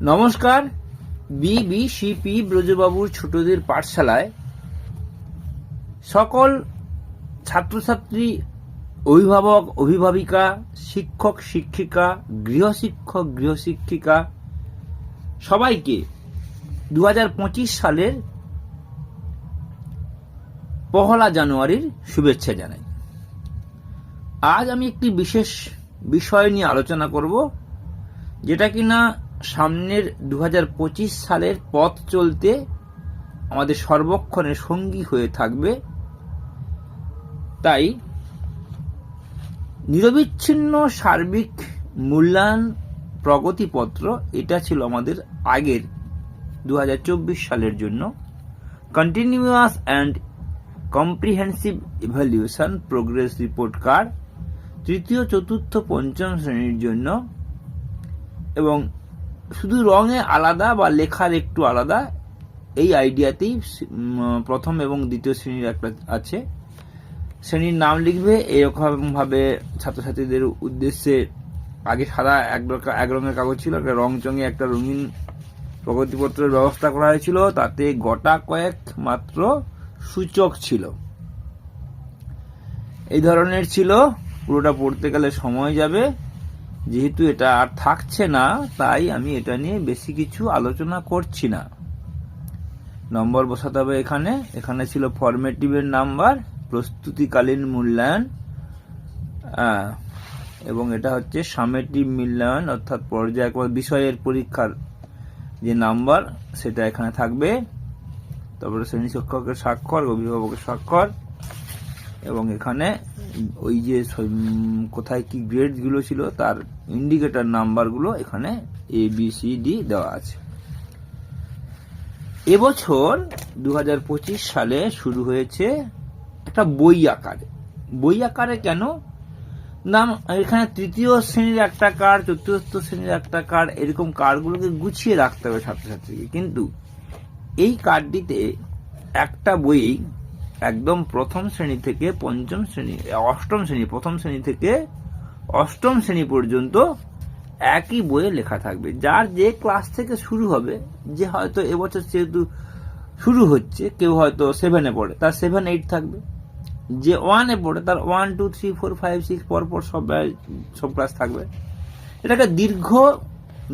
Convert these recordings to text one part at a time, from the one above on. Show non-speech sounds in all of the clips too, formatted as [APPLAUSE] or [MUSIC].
নমস্কার বিবিসিপি ব্রজবাবুর ছোটদের পাঠশালায় সকল ছাত্রছাত্রী, অভিভাবক, অভিভাবিকা, শিক্ষক, শিক্ষিকা, গৃহশিক্ষক, গৃহশিক্ষিকা, সবাইকে দু হাজার পঁচিশ সালের পহলা জানুয়ারির শুভেচ্ছা জানাই। আজ আমি একটি বিশেষ বিষয় নিয়ে আলোচনা করব, যেটা কিনা সামনের দু হাজার পঁচিশ সালের পথ চলতে আমাদের সর্বক্ষণের সঙ্গী হয়ে থাকবে। তাই নিরবিচ্ছিন্ন সার্বিক মূল্যায়ন প্রগতিপত্র, এটা ছিল আমাদের আগের দু হাজার চব্বিশ সালের জন্য। Continuous and comprehensive evaluation progress report card তৃতীয়, চতুর্থ, পঞ্চম শ্রেণির জন্য। এবং শুধু রঙে আলাদা বা লেখার একটু আলাদা, এই আইডিয়াতেই প্রথম এবং দ্বিতীয় শ্রেণির একটা আছে। শ্রেণির নাম লিখবে, এরকমভাবে ছাত্রছাত্রীদের উদ্দেশ্যে আগে সাদা এক এক রঙের কাগজ ছিল, একটা রং চঙে একটা রঙিন প্রগতিপত্রের ব্যবস্থা করা হয়েছিল, তাতে গোটা কয়েক মাত্র সূচক ছিল। এই ধরনের ছিল, পুরোটা পড়তে গেলে সময় যাবে। যেহেতু এটা আর থাকছে না, তাই আমি এটা নিয়ে বেশি কিছু আলোচনা করছি না। নম্বর বসাতে হবে এখানে। এখানে ছিল ফরমেটিভের নাম্বার, প্রস্তুতিকালীন মূল্যায়ন এবং এটা হচ্ছে সামেটিভ মূল্যায়ন, অর্থাৎ পর্যায় বিষয়ের পরীক্ষার যে নাম্বার, সেটা এখানে থাকবে। তারপরে শ্রেণি শিক্ষকের স্বাক্ষর, অভিভাবকের স্বাক্ষর, এবং এখানে ওই যে কোথায় কি গ্রেডগুলো ছিল, তার ইন্ডিকেটর নাম্বারগুলো এখানে এ বি সি ডি দেওয়া আছে। এবছর দু হাজার পঁচিশ সালে শুরু হয়েছে একটা বই আকারে। বই আকারে কেন? নাম, এখানে তৃতীয় শ্রেণির একটা কার্ড চতুর্থ শ্রেণির একটা কার্ড এরকম কার্ডগুলোকে গুছিয়ে রাখতে হবে ছাত্রছাত্রীকে। কিন্তু এই কার্ডটিতে একটা বই একদম প্রথম শ্রেণি থেকে পঞ্চম শ্রেণি, অষ্টম শ্রেণি, প্রথম শ্রেণি থেকে অষ্টম শ্রেণি পর্যন্ত একই বইয়ে লেখা থাকবে। যার যে ক্লাস থেকে শুরু হবে, যে হয়তো এবছর যেহেতু শুরু হচ্ছে, কেউ হয়তো সেভেনে পড়ে, তার সেভেন এইট থাকবে। যে ওয়ানে পড়ে, তার one two three four five six পর পর সব সব ক্লাস থাকবে। এটা একটা দীর্ঘ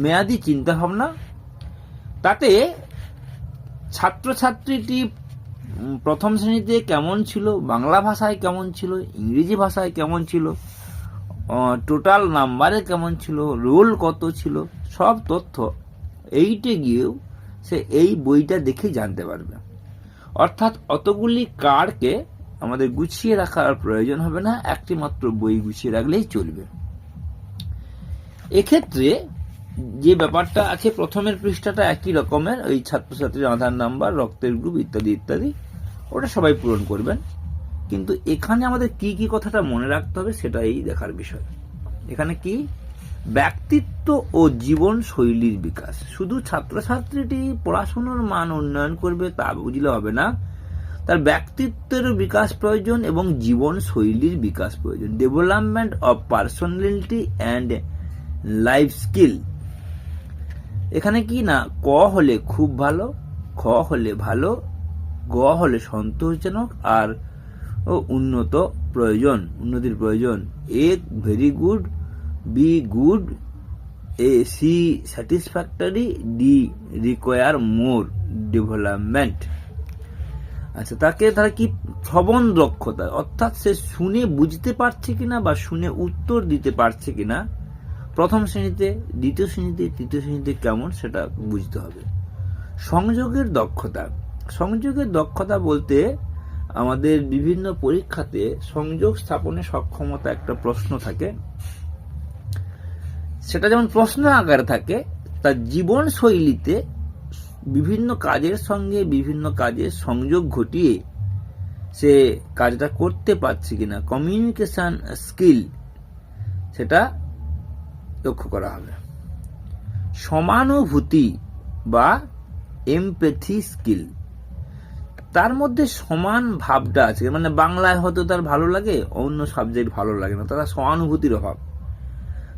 মেয়াদি চিন্তা ভাবনা তাতে ছাত্রছাত্রীটি প্রথম শ্রেণীতে কেমন ছিল? বাংলা ভাষায় কেমন ছিল? ইংরেজি ভাষায় কেমন ছিল? টোটাল নাম্বারে কেমন ছিল? রোল কত ছিল? সব তথ্য এইটে গিয়েও সে এই বইটা দেখে জানতে পারবে। অর্থাৎ অতগুলি কার্ডকে আমাদের গুছিয়ে রাখার প্রয়োজন হবে না একটি মাত্র বই গুছিয়ে রাখলেই চলবে। এক্ষেত্রে যে ব্যাপারটা আছে, প্রথমের পৃষ্ঠাটা একই রকমের, ওই ছাত্রছাত্রীর আধার নাম্বার, রক্তের গ্রুপ ইত্যাদি ইত্যাদি, ওটা সবাই পূরণ করবেন। কিন্তু এখানে আমাদের কি কি কথাটা মনে রাখতে হবে সেটাই দেখার বিষয়। এখানে কি? ব্যক্তিত্ব ও জীবন শৈলীর বিকাশ। শুধু ছাত্রছাত্রীটি পড়াশোনার মান উন্নয়ন করবে তা বুঝলে হবে না। তার ব্যক্তিত্বের বিকাশ প্রয়োজন এবং জীবন শৈলীর বিকাশ প্রয়োজন। Development of personality and life skill এখানে কি না, ক হলে খুব ভালো, খ হলে ভালো, গ হলে সন্তোষজনক, আর উন্নত প্রয়োজন, উন্নতির প্রয়োজন। A, very good, B, good, A, C, satisfactory, D, require more development. আচ্ছা তাকে তারা কি শ্রবণ দক্ষতা, অর্থাৎ সে শুনে বুঝতে পারছে কিনা বা শুনে উত্তর দিতে পারছে কিনা প্রথম শ্রেণীতে, দ্বিতীয় শ্রেণীতে, তৃতীয় শ্রেণীতে কেমন সেটা বুঝতে হবে। সংযোগের দক্ষতা। সংযোগের দক্ষতা বলতে আমাদের বিভিন্ন পরীক্ষাতে সংযোগ স্থাপনে সক্ষমতা একটা প্রশ্ন থাকে। সেটা যেমন প্রশ্ন আকারে থাকে, তার জীবন শৈলীতে বিভিন্ন কাজের সঙ্গে বিভিন্ন কাজের সংযোগ ঘটিয়ে সে কাজটা করতে পারছে কিনা। কমিউনিকেশন স্কিল, সেটা লক্ষ্য করা হবে। সমানুভূতি বা এমপ্যাথি স্কিল তার মধ্যে সমান ভাবটা আছে। মানে বাংলায় হয়তো তার ভালো লাগে, অন্য সাবজেক্ট ভালো লাগে না। তারা সহানুভূতির অভাব।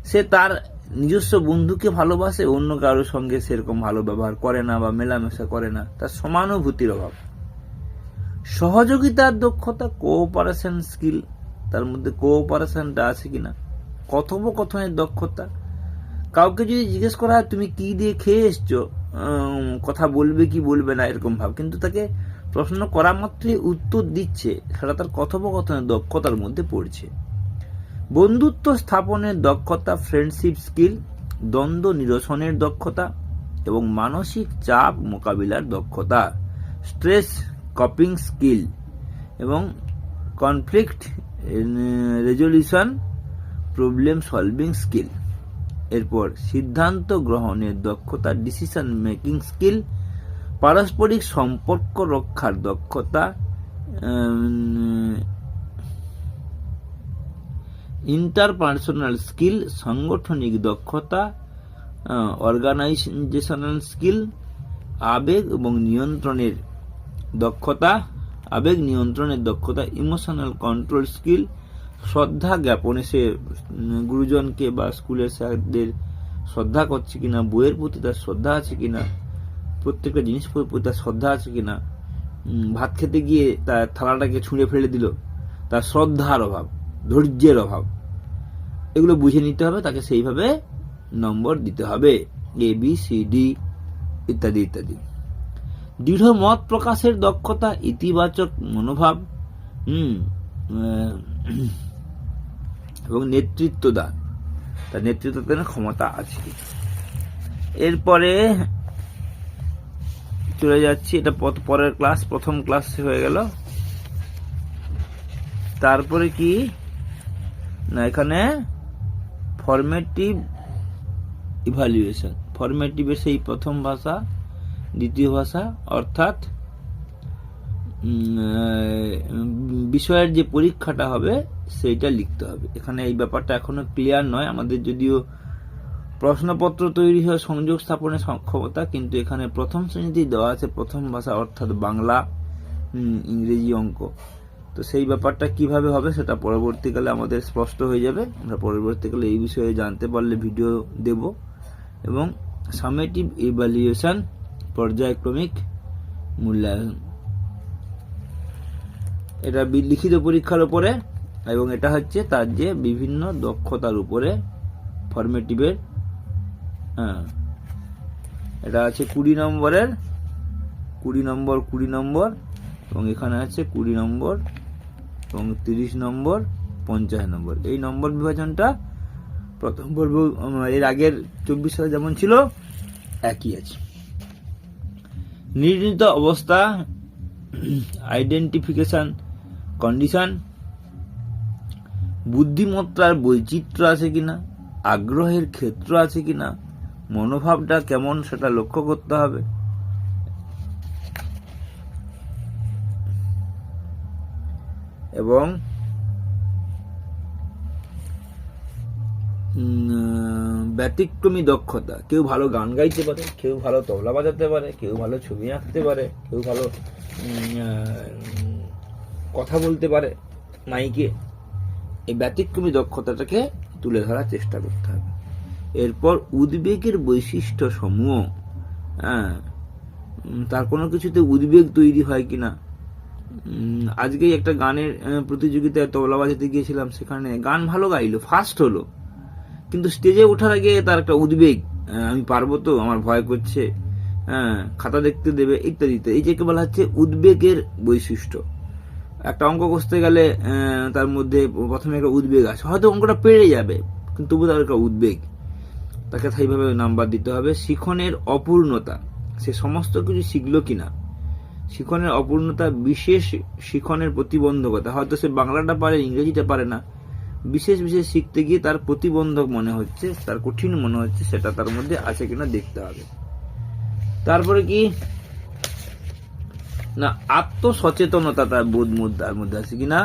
সে তার নিজস্ব বন্ধুকে ভালোবাসে, অন্য কারোর সঙ্গে সেরকম ভালো ব্যবহার করে না বা মেলামেশা করে না। তার সমানুভূতির অভাব। সহযোগিতার দক্ষতা কোঅপারেশন স্কিল তার মধ্যে কোঅপারেশনটা আছে কিনা? কথোপকথনের দক্ষতা। কাউকে যদি জিজ্ঞেস করা হয়, তুমি কি দিয়ে খেয়ে এসছো? কথা বলবে কি বলবে না, এরকম ভাব। কিন্তু তাকে প্রশ্ন করা মাত্রই উত্তর দিচ্ছে, সেটা তার কথোপকথনের দক্ষতার মধ্যে পড়ছে। বন্ধুত্ব স্থাপনের দক্ষতা ফ্রেন্ডশিপ স্কিল দ্বন্দ্ব নিরসনের দক্ষতা এবং মানসিক চাপ মোকাবিলার দক্ষতা স্ট্রেস কপিং স্কিল এবং conflict resolution problem solving skill এরপর সিদ্ধান্ত গ্রহণের দক্ষতা ডিসিশন মেকিং স্কিল পারস্পরিক সম্পর্ক রক্ষার দক্ষতা ইন্টারপার্সোনাল স্কিল সাংগঠনিক দক্ষতা অর্গানাইজেশনাল স্কিল আবেগ এবং নিয়ন্ত্রণের দক্ষতা, আবেগ নিয়ন্ত্রণের দক্ষতা ইমোশনাল কন্ট্রোল স্কিল শ্রদ্ধা জ্ঞাপনে সে গুরুজনকে বা স্কুলের স্যারদের শ্রদ্ধা করছে কিনা, বইয়ের প্রতি তার শ্রদ্ধা আছে কিনা, প্রত্যেকটা জিনিস প্রতি তার শ্রদ্ধা আছে কিনা ভাত খেতে গিয়ে তার থালাটাকে ছুঁড়ে ফেলে দিল। তার শ্রদ্ধার অভাব, ধৈর্যের অভাব। এগুলো বুঝে নিতে হবে, তাকে সেইভাবে নম্বর দিতে হবে। এ বি সি ডি ইত্যাদি ইত্যাদি। দৃঢ় মত প্রকাশের দক্ষতা, ইতিবাচক মনোভাব। হুম [CLEARS THROAT] এবং নেতৃত্ব দান তার নেতৃত্ব দানের ক্ষমতা আছে এরপরে চলে যাচ্ছি, এটা পরের ক্লাস প্রথম ক্লাস হয়ে গেল। তারপরে কি? না, এখানে ফরমেটিভ ইভালুয়েশন ফরমেটিভের সেই প্রথম ভাষা, দ্বিতীয় ভাষা, অর্থাৎ বিষয়ের যে পরীক্ষাটা হবে, সেইটা লিখতে হবে। এখানে এই ব্যাপারটা এখনও ক্লিয়ার নয়। আমাদের যদিও প্রশ্নপত্র তৈরি হয় সংযোগ স্থাপনের সক্ষমতা কিন্তু এখানে প্রথম শ্রেণীতেই দেওয়া আছে প্রথম ভাষা অর্থাৎ বাংলা ইংরেজি অঙ্ক। তো সেই ব্যাপারটা কীভাবে হবে সেটা পরবর্তীকালে আমাদের স্পষ্ট হয়ে যাবে। আমরা পরবর্তীকালে এই বিষয়ে জানতে পারলে ভিডিও দেব। এবং সামেটিভ ইভ্যালুয়েশন পর্যায়ক্রমিক মূল্যায়ন। এটা লিখিত পরীক্ষার উপরে, এবং এটা হচ্ছে তার যে বিভিন্ন দক্ষতার উপরে ফরমেটিভের হ্যাঁ। এটা আছে কুড়ি নম্বরের, কুড়ি নম্বর কুড়ি নম্বর, এবং এখানে আছে কুড়ি নম্বর, এবং তিরিশ নম্বর, পঞ্চাশ নম্বর। এই নম্বর বিভাজনটা প্রথম পর্ব এর আগের চব্বিশ সালে যেমন ছিল, একই আছে। নির্ণীত অবস্থা আইডেন্টিফিকেশন কন্ডিশন বুদ্ধিমত্তার বৈচিত্র্য আছে কিনা? আগ্রহের ক্ষেত্র আছে কিনা? মনোভাবটা কেমন সেটা লক্ষ্য করতে হবে। এবং ব্যতিক্রমী দক্ষতা। কেউ ভালো গান গাইতে পারে, কেউ ভালো তবলা বাজাতে পারে, কেউ ভালো ছবি আঁকতে পারে, কেউ ভালো কথা বলতে পারে মাইকে, এই ব্যতিক্রমী দক্ষতাটাকে তুলে ধরার চেষ্টা করতে হবে। এরপর উদ্বেগের বৈশিষ্ট্য সমূহ হ্যাঁ তার কোনো কিছুতে উদ্বেগ তৈরি হয় কি না? আজকেই একটা গানের প্রতিযোগিতায় তবলা বাজাতে গিয়েছিলাম, সেখানে গান ভালো গাইলো ফার্স্ট হলো। কিন্তু স্টেজে ওঠার আগে তার একটা উদ্বেগ আমি পারব তো, আমার ভয় করছে হ্যাঁ খাতা দেখতে দেবে, ইত্যাদি ইত্যাদি। এই যে বলা হচ্ছে উদ্বেগের বৈশিষ্ট্য। একটা অঙ্ক কষতে গেলে তার মধ্যে প্রথমে একটা উদ্বেগ আছে। হয়তো অঙ্কটা পেরে যাবে, কিন্তু তবু তার একটা উদ্বেগ। তাকে সেইভাবে নাম্বার দিতে হবে। শিখনের অপূর্ণতা, সে সমস্ত কিছু শিখলো কিনা? শিখনের অপূর্ণতা বিশেষ শিখনের প্রতিবন্ধকতা। হয়তো সে বাংলাটা পারে, ইংরেজিটা পারে না। বিশেষ বিশেষ শিখতে গিয়ে তার প্রতিবন্ধক মনে হচ্ছে, তার কঠিন মনে হচ্ছে, সেটা তার মধ্যে আছে কিনা দেখতে হবে। তারপরে কি? না, আত্মসচেতনতা তার বোধ তার মধ্যে আছে কিনা?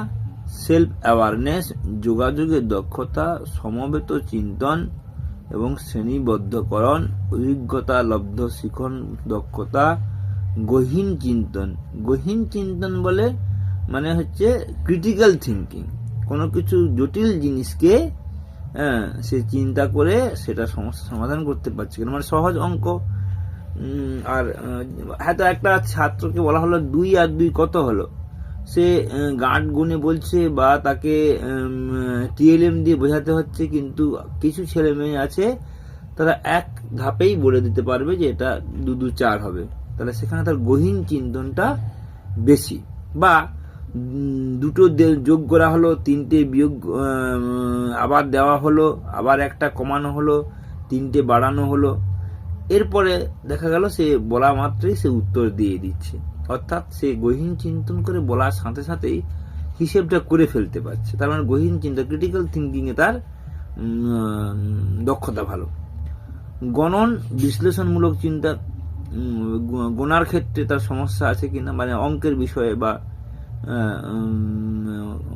সেলফ অ্যাওয়ারনেস যোগাযোগের দক্ষতা, সমবেত চিন্তন এবং শ্রেণীবদ্ধকরণ, অভিজ্ঞতা, লব্ধ শিখন, দক্ষতা, গহীন চিন্তন। গহীন চিন্তন বলে মানে হচ্ছে ক্রিটিক্যাল থিঙ্কিং কোনো কিছু জটিল জিনিসকে হ্যাঁ সে চিন্তা করে সেটা সমস্যা সমাধান করতে পারছে মানে সহজ অঙ্ক। আর হয়তো একটা ছাত্রকে বলা হলো দুই আর দুই কত হলো? সে গাঁট গুনে বলছে বা তাকে টিএলএম দিয়ে বোঝাতে হচ্ছে, কিন্তু কিছু ছেলে মেয়ে আছে, তারা এক ধাপেই বলে দিতে পারবে যে এটা দু দু চার হবে। তাহলে সেখানে তার গহীন চিন্তনটা বেশি। বা দুটো যোগ করা হলো, তিনটে বিয়োগ আবার দেওয়া হলো, আবার একটা কমানো হলো, তিনটে বাড়ানো হলো। এরপরে দেখা গেল সে বলা মাত্রই সে উত্তর দিয়ে দিচ্ছে। অর্থাৎ সে গহীন চিন্তন করে বলার সাথে সাথেই হিসেবটা করে ফেলতে পারছে। তার মানে গহীন চিন্তা ক্রিটিক্যাল থিঙ্কিং এ তার দক্ষতা ভালো। গণন, বিশ্লেষণমূলক চিন্তা গোনার ক্ষেত্রে তার সমস্যা আছে কিনা মানে অঙ্কের বিষয়ে বা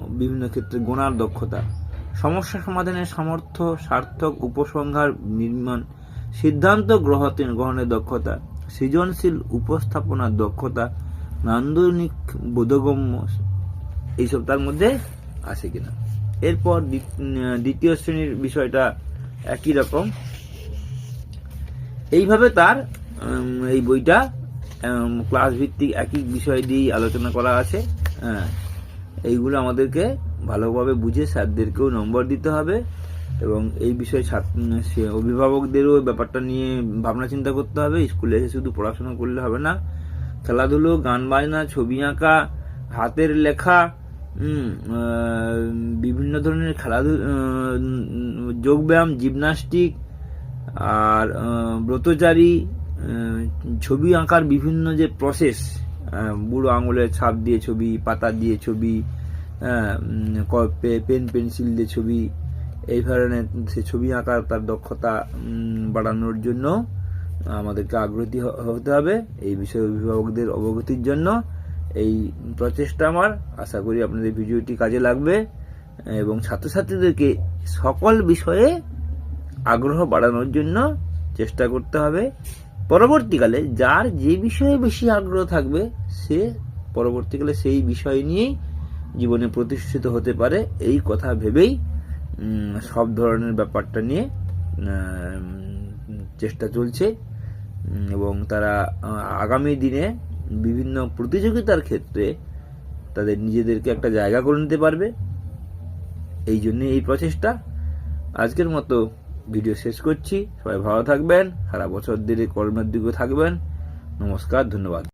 বিভিন্ন ক্ষেত্রে গোনার দক্ষতা। সমস্যা সমাধানের সামর্থ্য, সার্থক, উপসংহার, নির্মাণ সিদ্ধান্ত গ্রহণ গ্রহণের দক্ষতা, সৃজনশীল উপস্থাপনার দক্ষতা, নান্দনিক বোধগম্য, এইসব তার মধ্যে আছে কিনা। এরপর দ্বি- দ্বিতীয় শ্রেণির বিষয়টা একই রকম। এইভাবে তার এই বইটা ক্লাস ভিত্তিক একই বিষয় দিয়েই আলোচনা করা আছে। হ্যাঁ এইগুলো আমাদেরকে ভালোভাবে বুঝে স্যারদেরকেও নম্বর দিতে হবে। এবং এই বিষয়ে অভিভাবকদেরও ব্যাপারটা নিয়ে ভাবনা চিন্তা করতে হবে। স্কুলে এসে শুধু পড়াশোনা করলে হবে না। খেলাধুলো, গান বাজনা, ছবি আঁকা, হাতের লেখা বিভিন্ন ধরনের খেলাধুলো যোগব্যায়াম, জিমনাস্টিক, আর ব্রতচারী ছবি আঁকার বিভিন্ন যে প্রসেস বুড়ো আঙুলের ছাপ দিয়ে ছবি, পাতা দিয়ে ছবি পেন, পেন্সিল দিয়ে ছবি এই ধরনের সে ছবি আঁকার তার দক্ষতা বাড়ানোর জন্য আমাদেরকে আগ্রহী হতে হবে। এই বিষয়ে অভিভাবকদের অবগতির জন্য এই প্রচেষ্টা আমার। আশা করি আপনাদের ভিডিওটি কাজে লাগবে এবং ছাত্রছাত্রীদেরকে সকল বিষয়ে আগ্রহ বাড়ানোর জন্য চেষ্টা করতে হবে। পরবর্তীকালে যার যে বিষয়ে বেশি আগ্রহ থাকবে, সে পরবর্তীকালে সেই বিষয় নিয়েই জীবনে প্রতিষ্ঠিত হতে পারে, এই কথা ভেবেই সব ধরনের ব্যাপারটা নিয়ে চেষ্টা চলছে। এবং তারা আগামী দিনে বিভিন্ন প্রতিযোগিতার ক্ষেত্রে তাদের নিজেদেরকে একটা জায়গা করে নিতে পারবে। এই জন্য এই প্রচেষ্টা। আজকের মতো ভিডিও শেষ করছি। সবাই ভালো থাকবেন। সারা বছর ধরে কর্মের দিকে থাকবেন। নমস্কার, ধন্যবাদ।